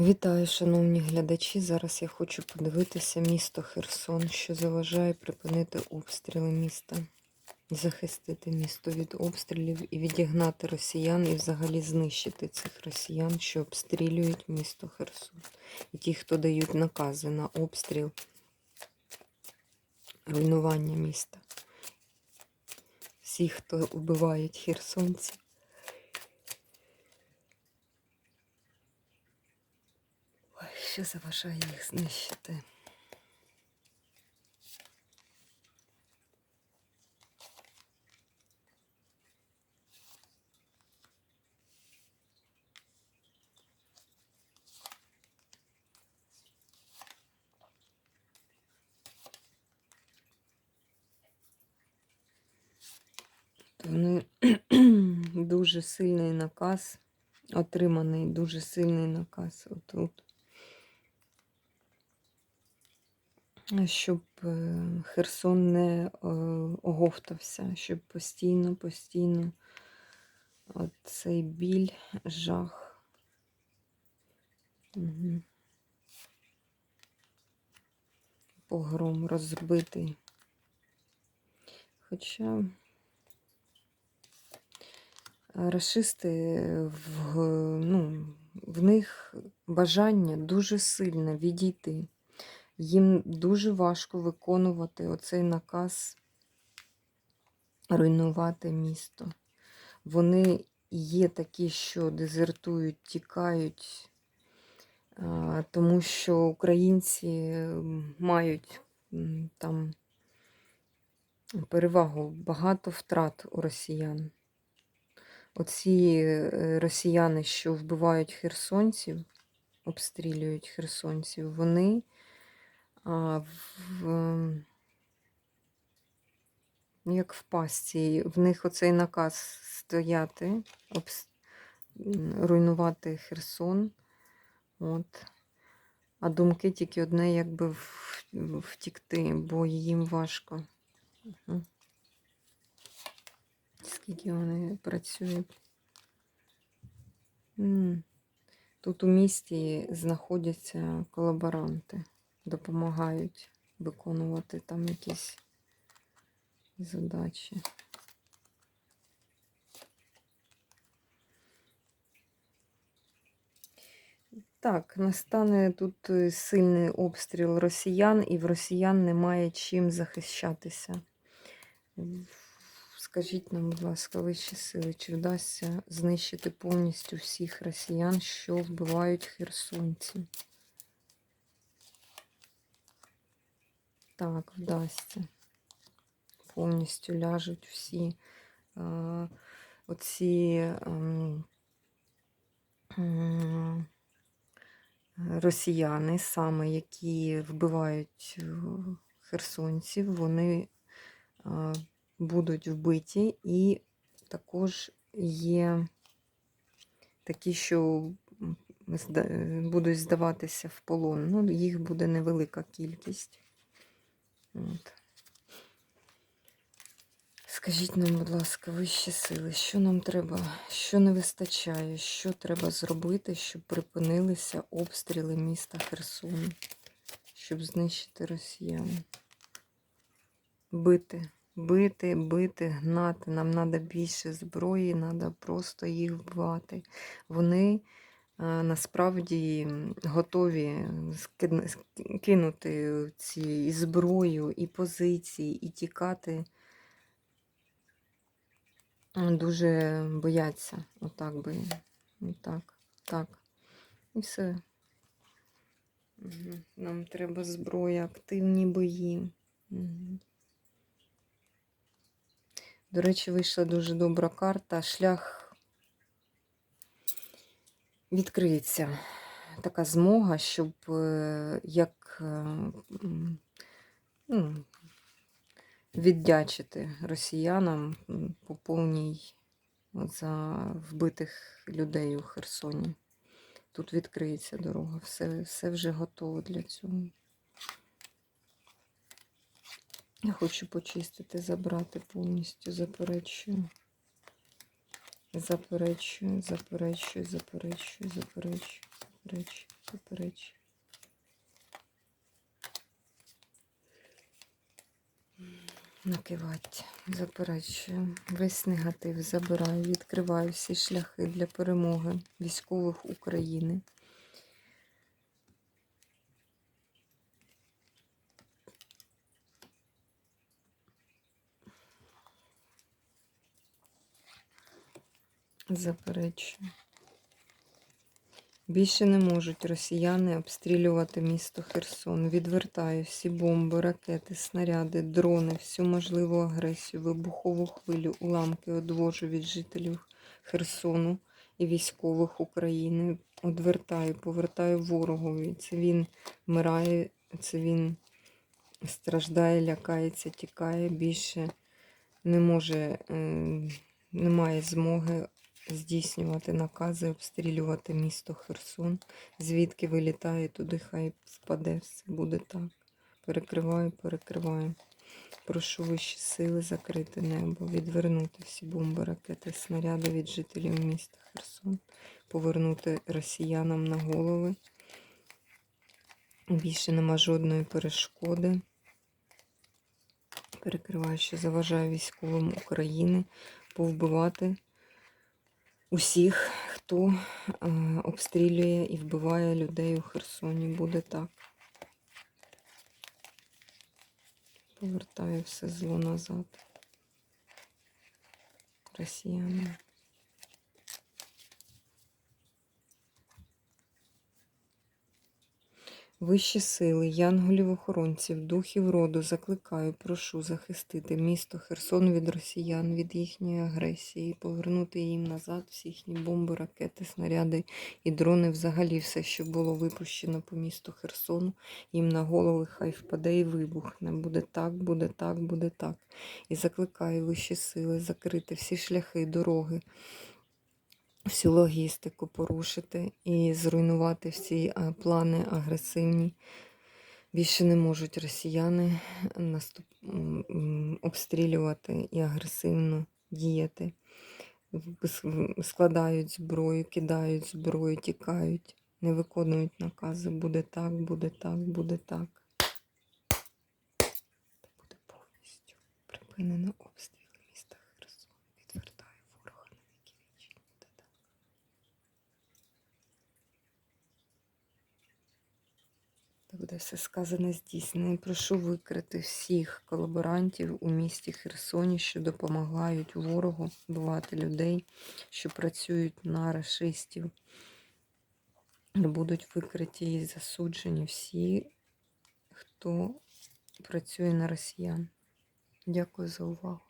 Вітаю, шановні глядачі. Зараз я хочу подивитися місто Херсон, що заважає припинити обстріли міста, захистити місто від обстрілів і відігнати росіян, і взагалі знищити цих росіян, що обстрілюють місто Херсон. І ті, хто дають накази на обстріл, руйнування міста. Всі, хто вбивають херсонців. Що заважає їх знищити? Вони дуже сильний наказ, отриманий дуже сильний наказ отут. Щоб е, Херсон не е, оговтався, щоб постійно, постійно цей біль, жах. Угу. Погром розбитий. Хоча расисти в, ну, в них бажання дуже сильно відійти. Їм дуже важко виконувати оцей наказ руйнувати місто. Вони є такі, що дезертують, тікають, тому що українці мають там перевагу, багато втрат у росіян. Оці е, росіяни, що вбивають херсонців, обстрілюють херсонців, вони в, ем, як в пастці, в них оцей наказ стояти, обс... руйнувати Херсон. От. А думки тільки одне, якби втікти, бо їм важко. Мгм. Скільки вони працюють. Тут у місті знаходяться колаборанти, допомагають виконувати там якісь задачі. Так, настане тут е, сильний обстріл росіян, і в росіян немає чим захищатися. Скажіть нам, будь ласка, вищі сили, чи вдасться знищити повністю всіх росіян, що вбивають херсонців? Так, вдасться. Повністю ляжуть всі е, оці ем, м, росіяни, саме які вбивають е, херсонців, вони е, будуть вбиті, і також є такі, що будуть здаватися в полон. Ну, їх буде невелика кількість. От. Скажіть нам, будь ласка, вищі сили, що нам треба, що не вистачає, що треба зробити, щоб припинилися обстріли міста Херсон, щоб знищити росіян? Бити, бити, бити, гнати. Нам треба більше зброї, треба просто їх вбивати. Вони насправді готові кинути ці і зброю, і позиції, і тікати. Дуже бояться. Отак би. Отак, так. І все. Нам треба зброя, активні бої. До речі, вийшла дуже добра карта. Шлях відкриється. Така змога, щоб е, як е, ну, віддячити росіянам по повній за вбитих людей у Херсоні. Тут відкриється дорога, все, все вже готово для цього. Я хочу почистити, забрати повністю, заперечую. Заперечую, заперечую, заперечую, заперечую, заперечую, заперечую. Накивать, заперечую. Весь негатив забираю, відкриваю всі шляхи для перемоги військових України. Заперечую. Більше не можуть росіяни обстрілювати місто Херсон. Відвертаю всі бомби, ракети, снаряди, дрони, всю можливу агресію, вибухову хвилю, уламки одвожу від жителів Херсону і військових України. Одвертаю, повертаю ворогові. Це він вмирає, це він страждає, лякається, тікає. Більше не може, е, немає змоги здійснювати накази, обстрілювати місто Херсон. Звідки вилітає туди, хай впаде, все буде так. Перекриваю, перекриваю. Прошу вищі сили закрити небо, відвернути всі бомби, ракети, снаряди від жителів міста Херсон, повернути росіянам на голови. Більше нема жодної перешкоди. Перекриваю, що заважає військовим України повбивати усіх, хто е, обстрілює і вбиває людей у Херсоні. Буде так. Повертаю все зло назад. Росіяни. Вищі сили, янголів-охоронців, духів роду закликаю, прошу захистити місто Херсон від росіян, від їхньої агресії, повернути їм назад всі їхні бомби, ракети, снаряди і дрони, взагалі все, що було випущено по місту Херсону, їм на голови хай впаде і вибухне. Буде так, буде так, буде так. І закликаю вищі сили закрити всі шляхи, дороги всю логістику порушити і зруйнувати всі плани агресивні. Більше не можуть росіяни наступ... м, м, обстрілювати і агресивно діяти. Складають зброю, кидають зброю, тікають, не виконують накази. Буде так, буде так, буде так. Та буде повністю припинено обстріли міста Херсон. Відвертаю ворога на віки вічні. Буде так. Та буде все сказане здійснене. Прошу викрити всіх колаборантів у місті Херсоні, що допомагають ворогу вбивати людей, що працюють на рашистів. Будуть викриті і засуджені всі, хто працює на росіян. Дякую за увагу.